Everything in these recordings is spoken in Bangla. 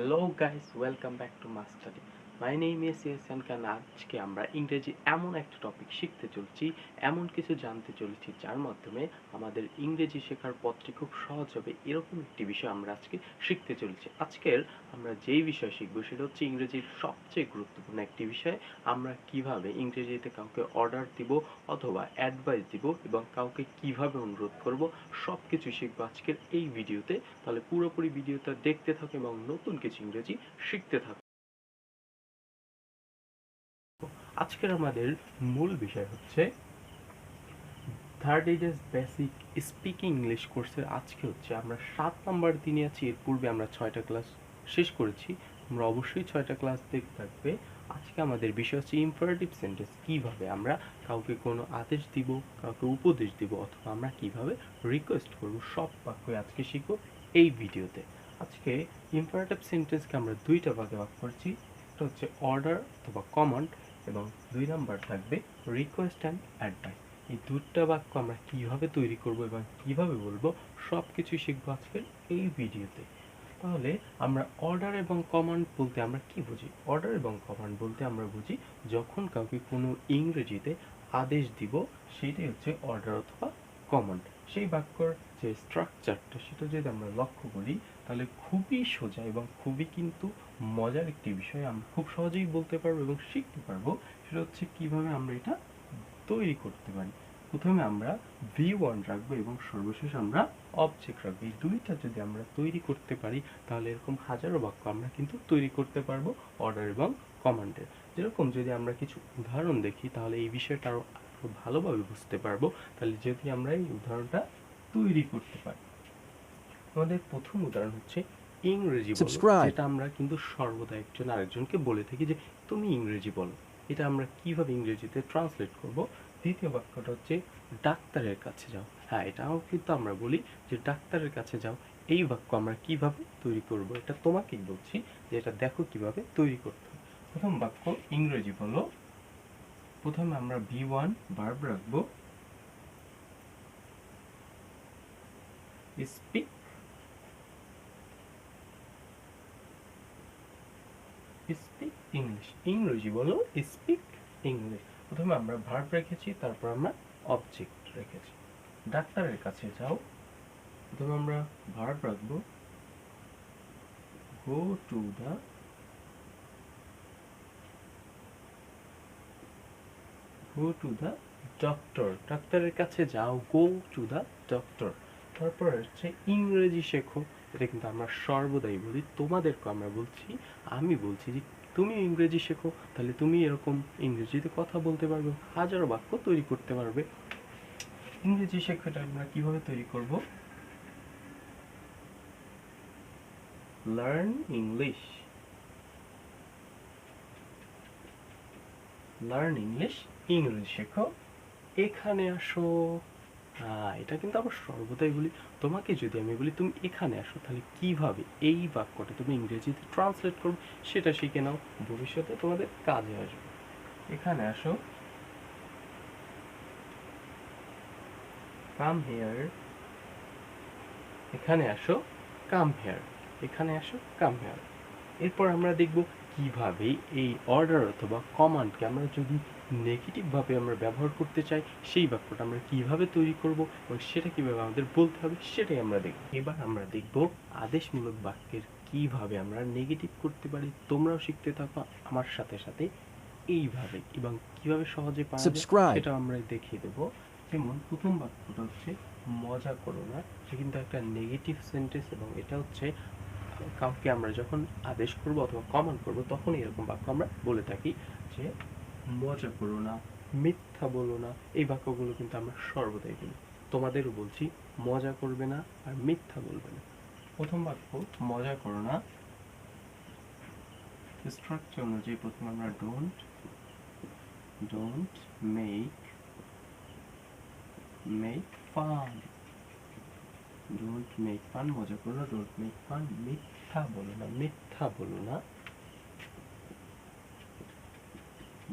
hello guys welcome back to my study my name is N Khan আজকে আমরা ইংরেজি এমন একটা টপিক শিখতে চলছি, এমন কিছু জানতে চলেছি, যার মাধ্যমে আমাদের ইংরেজি শেখার পথটি খুব সহজ হবে, এরকম একটি বিষয় আমরা আজকে শিখতে চলেছি। আজকের আমরা যেই বিষয় শিখব সেটা হচ্ছে ইংরেজির সবচেয়ে গুরুত্বপূর্ণ একটি বিষয়। আমরা কীভাবে ইংরেজিতে কাউকে অর্ডার দিব অথবা অ্যাডভাইস দিব এবং কাউকে কীভাবে অনুরোধ করব সব কিছু শিখব আজকের এই ভিডিওতে। তাহলে পুরোপুরি ভিডিওটা দেখতে থাকো এবং নতুন কিছু ইংরেজি শিখতে থাকো। আজকের আমাদের মূল বিষয় হচ্ছে third ages basic speaking English কোর্সের আজকে হচ্ছে আমরা সাত নাম্বার দিনে আছি, এর পূর্বে আমরা ছয়টা ক্লাস শেষ করেছি। আমরা অবশ্যই ছয়টা ক্লাস দেখতে থাকবে। আজকে আমাদের বিষয় হচ্ছে ইম্পারেটিভ সেন্টেন্স কীভাবে আমরা কাউকে কোনো আদেশ দিব, কাউকে উপদেশ দিব, অথবা আমরা কীভাবে রিকোয়েস্ট করব, সব বাক্যই আজকে শিখব এই ভিডিওতে। আজকে ইম্পারেটিভ সেন্টেন্সকে আমরা দুইটা ভাগে ভাগ করছি, একটা হচ্ছে অর্ডার অথবা কমান্ড এবং দুই নাম্বার থাকবে রিকোয়েস্ট অ্যান্ড অ্যাডভাইস এই দুটা বাক্য আমরা কীভাবে তৈরি করব এবং কীভাবে বলব সব কিছু শিখব আজকের এই ভিডিওতে। তাহলে আমরা অর্ডার এবং কমান্ড বলতে আমরা কি বুঝি? অর্ডার এবং কমান্ড বলতে আমরা বুঝি যখন কাউকে কোনো ইংরেজিতে আদেশ দিব, সেটাই হচ্ছে অর্ডার অথবা কমান্ড সেই বাক্যর যে স্ট্রাকচারটা সেটা যদি আমরা লক্ষ্য করি, তাহলে খুবই সোজা এবং খুবই কিন্তু মজার একটি বিষয় আমরা খুব সহজেই বলতে পারব এবং শিখতে পারব, সেটা হচ্ছে কীভাবে আমরা এটা তৈরি করতে পারি। প্রথমে আমরা ভি ওয়ান রাখব এবং সর্বশেষ আমরা অবজেক্ট রাখব। এই দুইটা যদি আমরা তৈরি করতে পারি, তাহলে এরকম হাজারো বাক্য আমরা কিন্তু তৈরি করতে পারব অর্ডার এবং কমান্ডের যেরকম যদি আমরা কিছু উদাহরণ দেখি, তাহলে এই বিষয়টা আরও আরও ভালোভাবে বুঝতে পারব। তাহলে যদি আমরা এই উদাহরণটা তৈরি করতে পারি। আমাদের প্রথম উদাহরণ হচ্ছে ইংরেজি যেটা আমরা কিন্তু সর্বদা একজন আরেকজনকে বলে থাকি যে তুমি ইংরেজি বলো। এটা আমরা কীভাবে ইংরেজিতে ট্রান্সলেট করব? দ্বিতীয় বাক্যটা হচ্ছে ডাক্তারের কাছে যাও। হ্যাঁ এটাও কিন্তু আমরা বলি যে ডাক্তারের কাছে যাও। এই বাক্য আমরা কীভাবে তৈরি করব? এটা তোমাকেই বলছি যে এটা দেখো কীভাবে তৈরি করতে প্রথম বাক্য ইংরেজি বলো। প্রথমে আমরা ভি ওয়ান ভার্ব রাখব। স্পিক স্পিক ইংলিশ ইংরেজি বলো স্পিক ইংলিশ প্রথমে আমরা ভার্ব রেখেছি, তারপর আমরা অবজেক্ট রেখেছি। ডাক্তারের কাছে যাও। প্রথমে আমরা ভার্ব রাখব। Go to the go to the doctor ডাক্তারের কাছে যাও গো টু দা ডক্টর তারপর হচ্ছে ইংরেজি শেখো। এটা কিন্তু আমরা সর্বদাই বলি, তোমাদেরকে আমরা বলছি, আমি বলছি যে তুমি ইংরেজি শেখো, তাহলে তুমি এরকম ইংরেজিতে কথা বলতে পারবে, হাজারো বাক্য তৈরি করতে পারবে। ইংরেজি শেখাটা আমরা কীভাবে তৈরি করব? লার্ন ইংলিশ লার্ন ইংলিশ ইংরেজি শেখো। এখানে আসো। এটা কিন্তু আবার সর্বদাই বলি। তোমাকে যদি আমি বলি, তুমি এখানে আসো, তাহলে কীভাবে এই বাক্যটা তুমি ইংরেজিতে ট্রান্সলেট করবে, সেটা শিখে নাও। ভবিষ্যতে তোমাদের কাজে আসবে। এখানে আসো। কাম হেয়ার এখানে আসো। কাম হেয়ার এখানে আসো। কাম হেয়ার এরপর আমরা দেখব কীভাবে এই অর্ডার অথবা কমান্ডকে আমরা যদি নেগেটিভভাবে আমরা ব্যবহার করতে চাই সেই বাক্যটা আমরা কীভাবে তৈরি করব এবং সেটা কীভাবে আমাদের বলতে হবে সেটাই আমরা দেখব। এবার আমরা দেখব আদেশমূলক বাক্যের কীভাবে আমরা নেগেটিভ করতে পারি। তোমরাও শিখতে থাকো আমার সাথে সাথে এইভাবে এবং কীভাবে সহজে পাওয়া যায় সেটা আমরা দেখিয়ে দেব। যেমন প্রথম বাক্যটা হচ্ছে মজা করো না। সে কিন্তু একটা নেগেটিভ সেন্টেন্স এবং এটা হচ্ছে কাউকে আমরা যখন আদেশ করব অথবা কমান্ড করব তখন এরকম বাক্য আমরা বলে থাকি যে মজা করো না। মিথ্যা বলো না। এই বাক্যগুলো কিন্তু আমরা সর্বদাই বলি। তোমাদেরও বলছি মজা করবে না আর মিথ্যা বলবে না। প্রথম বাক্য মজা করো না। স্ট্রাকচার অনুযায়ী প্রথমে আমরা don't don't make make fun don't make fun মজা করো না ডোন্ট মেক ফান মিথ্যা বলো না, মিথ্যা বলো না।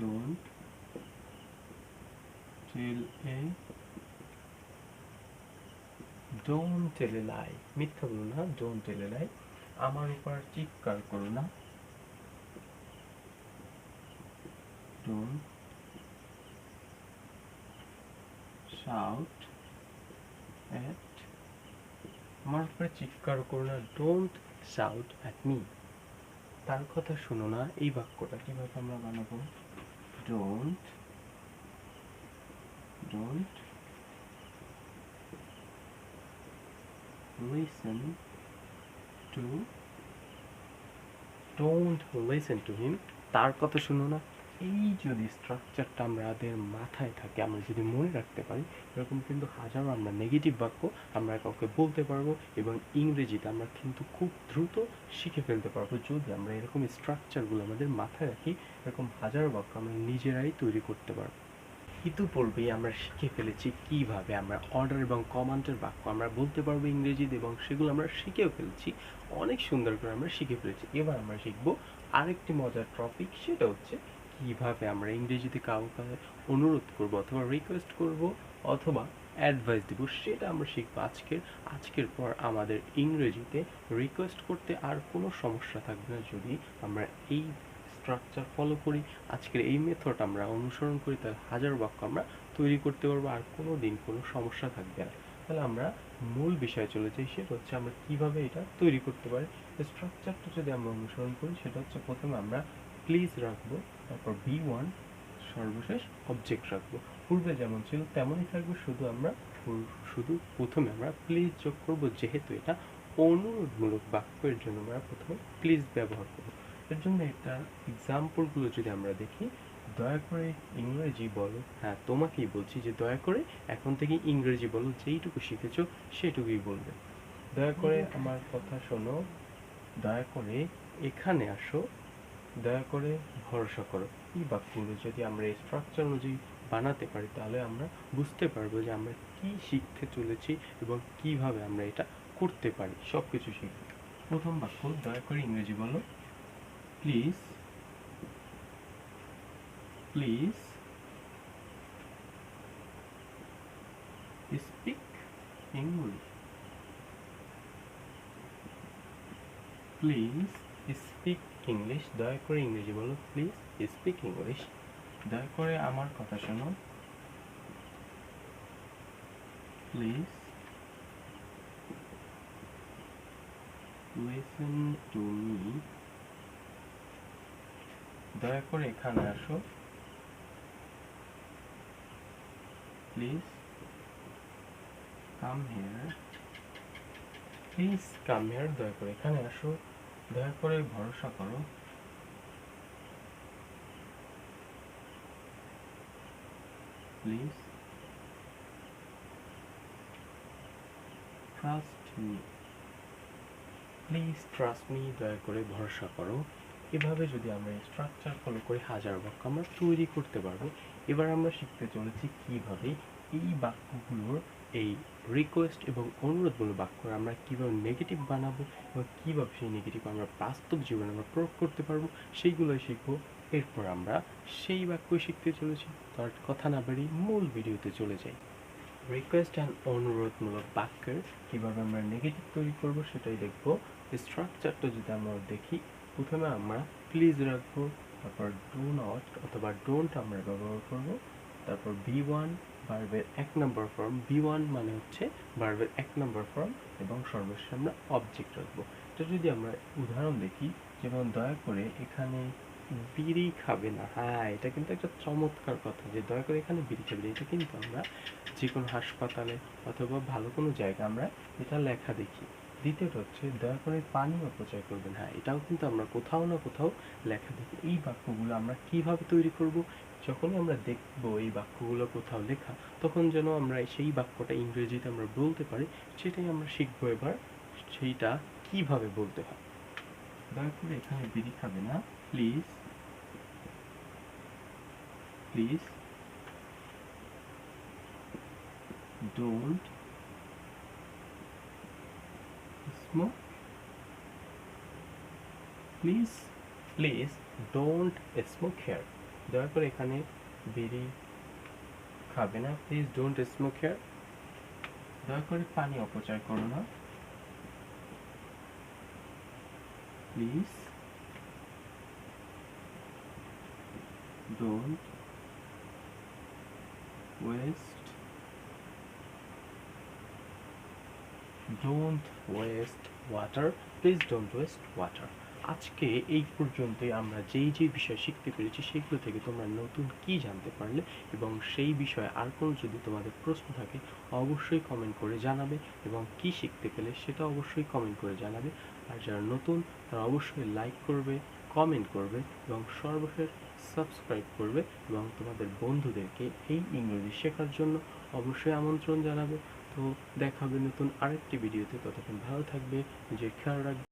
Don't tell a, don't tell a lie মিথ্যা বলো না, don't tell a lie আমার উপর চিৎকার করো না। ডোন্ট শাউট অ্যাট আমার উপরে চিৎকার করো না ডোন্ট শাউট অ্যাট মি তার কথা শোনো না এই বাক্যটা। কীভাবে আমরা বানাবো? Don't don't listen to don't listen to him তার কথা শুনো না। এই যদি স্ট্রাকচারটা আমাদের মাথায় থাকে, আমরা যদি মনে রাখতে পারি, এরকম কিন্তু হাজারো আমরা নেগেটিভ বাক্য আমরা কাউকে বলতে পারব এবং ইংরেজিতে আমরা কিন্তু খুব দ্রুত শিখে ফেলতে পারব। যদি আমরা এরকম স্ট্রাকচারগুলো আমাদের মাথায় রাখি, এরকম হাজারো বাক্য আমরা নিজেরাই তৈরি করতে পারব। ইতিপূর্বেই আমরা শিখে ফেলেছি কীভাবে আমরা অর্ডার এবং কমান্ডের বাক্য আমরা বলতে পারব ইংরেজিতে এবং সেগুলো আমরা শিখেও ফেলেছি। অনেক সুন্দর করে আমরা শিখে ফেলেছি। এবার আমরা শিখব আরেকটি মজার টপিক সেটা হচ্ছে কীভাবে আমরা ইংরেজিতে কাউকে অনুরোধ করব অথবা রিকোয়েস্ট করব অথবা অ্যাডভাইস দিব, সেটা আমরা শিখব। আজকের আজকের পর আমাদের ইংরেজিতে রিকোয়েস্ট করতে আর কোনো সমস্যা থাকবে না যদি আমরা এই স্ট্রাকচার ফলো করি। আজকের এই মেথড আমরা অনুসরণ করি তাহলে হাজার বাক্য আমরা তৈরি করতে পারব আর কোনো দিন কোনো সমস্যা থাকবে না। তাহলে আমরা মূল বিষয়ে চলে যাই, সেটা হচ্ছে আমরা কীভাবে এটা তৈরি করতে পারি। স্ট্রাকচারটা যদি আমরা অনুসরণ করি, সেটা হচ্ছে প্রথমে আমরা প্লিজ রাখব। তারপর বি ওয়ান সর্বশেষ অবজেক্ট রাখব। পূর্বে যেমন ছিল তেমনই থাকবে শুধু আমরা শুধু প্রথমে আমরা প্লিজ যোগ করব যেহেতু এটা অনুরোধমূলক বাক্যের জন্য আমরা প্রথমে প্লিজ ব্যবহার করব। এর জন্য এটা এক্সাম্পলগুলো যদি আমরা দেখি দয়া করে ইংরেজি বলো। হ্যাঁ তোমাকেই বলছি যে দয়া করে এখন থেকে ইংরেজি বলো যেইটুকু শিখেছো সেটুকুই বলবে। দয়া করে আমার কথা শোনো। দয়া করে এখানে আসো। দয়া করে ভরসা করো। এই বাক্যগুলো যদি আমরা স্ট্রাকচার অনুযায়ী বানাতে পারি, তাহলে আমরা বুঝতে পারব যে আমরা কি শিখতে চলেছি এবং কীভাবে আমরা এটা করতে পারি। সব কিছু শিখব। প্রথম বাক্য, দয়া করে ইংরেজি বলো। Please please speak English please speak English দয়া করে ইংরেজি বলো প্লিজ। Speak English. দয়া করে আমার কথা শোনো প্লিজ। লিসেন টু মি দয়া করে এখানে আসো। Please come here please come here দয়া করে এখানে আসো। দয়া করে ভরসা করো। Please trust me please trust me দয়া করে ভরসা করো। এভাবে যদি আমরা স্ট্রাকচার ফলো করে হাজার বাক্য আমরা তৈরি করতে পারব, এবার আমরা শিখতে চলেছি কীভাবে এই বাক্যগুলোর এই রিকোয়েস্ট এবং অনুরোধমূলক বাক্য আমরা কীভাবে নেগেটিভ বানাবো এবং কীভাবে সেই নেগেটিভ আমরা বাস্তব জীবনে আমরা প্রয়োগ করতে পারব, সেইগুলোই শিখব। এরপর আমরা সেই বাক্যই শিখতে চলেছি। তার কথা না বাড়িয়ে মূল ভিডিওতে চলে যাই। রিকোয়েস্ট অ্যান্ড অনুরোধমূলক বাক্যের কীভাবে আমরা নেগেটিভ তৈরি করব সেটাই দেখব। স্ট্রাকচারটা যদি আমরা দেখি, প্রথমে আমরা প্লিজ রাখব, তারপর ডু নট অথবা ডোন্ট আমরা ব্যবহার করব, তারপর বি ওয়ান ভার্বের এক নম্বর ফর্ম বি ওয়ান মানে হচ্ছে ভার্বের এক নম্বর ফর্ম এবং সর্বশেষ আমরা অবজেক্ট রাখব। এটা যদি আমরা উদাহরণ দেখি, যেমন দয়া করে এখানে বিড়ি খাবে না। হ্যাঁ এটা কিন্তু একটা চমৎকার কথা যে দয়া করে এখানে বিড়ি খাবে এটা কিন্তু আমরা যে কোনো হাসপাতালে অথবা ভালো কোনো জায়গায় আমরা এটা লেখা দেখি। দ্বিতীয়টা হচ্ছে দয়া করে পানি অপচয় করবেন। হ্যাঁ এটাও কিন্তু আমরা কোথাও না কোথাও লেখা দেখি। এই বাক্যগুলো আমরা কীভাবে তৈরি করব? যখনই আমরা দেখব এই বাক্যগুলো কোথাও লেখা, তখন যেন আমরা সেই বাক্যটা ইংরেজিতে আমরা বলতে পারি, সেটাই আমরা শিখব এবার, সেইটা কীভাবে বলতে হয়। দয়া করে এখানে বিড়ি খাবে না please please don't smoke please please don't smoke here দয়া করে এখানে বিড়ি খাবে না প্লিজ ডোন্ট স্মোক হেয়ার দয়া করে পানি অপচয় করো না। Please don't waste don't waste water please don't waste water আজকে এই পর্যন্তই আমরা যেই যেই বিষয় শিখতে পেরেছি, সেগুলো থেকে তোমরা নতুন কি জানতে পারলে এবং সেই বিষয়ে আর কোনো যদি তোমাদের প্রশ্ন থাকে, অবশ্যই কমেন্ট করে জানাবে এবং কি শিখতে পেলে সেটা অবশ্যই কমেন্ট করে জানাবে। আর যারা নতুন, তারা অবশ্যই লাইক করবে কমেন্ট করবে এবং সর্বশেষ সাবস্ক্রাইব করবে এবং তোমাদের বন্ধুদেরকে এই ইংরেজি শেখার জন্য অবশ্যই আমন্ত্রণ জানাবে। তো দেখা হবে নতুন আরেকটি ভিডিওতে ততক্ষণ ভালো থাকবে, নিজের খেয়াল রাখবে।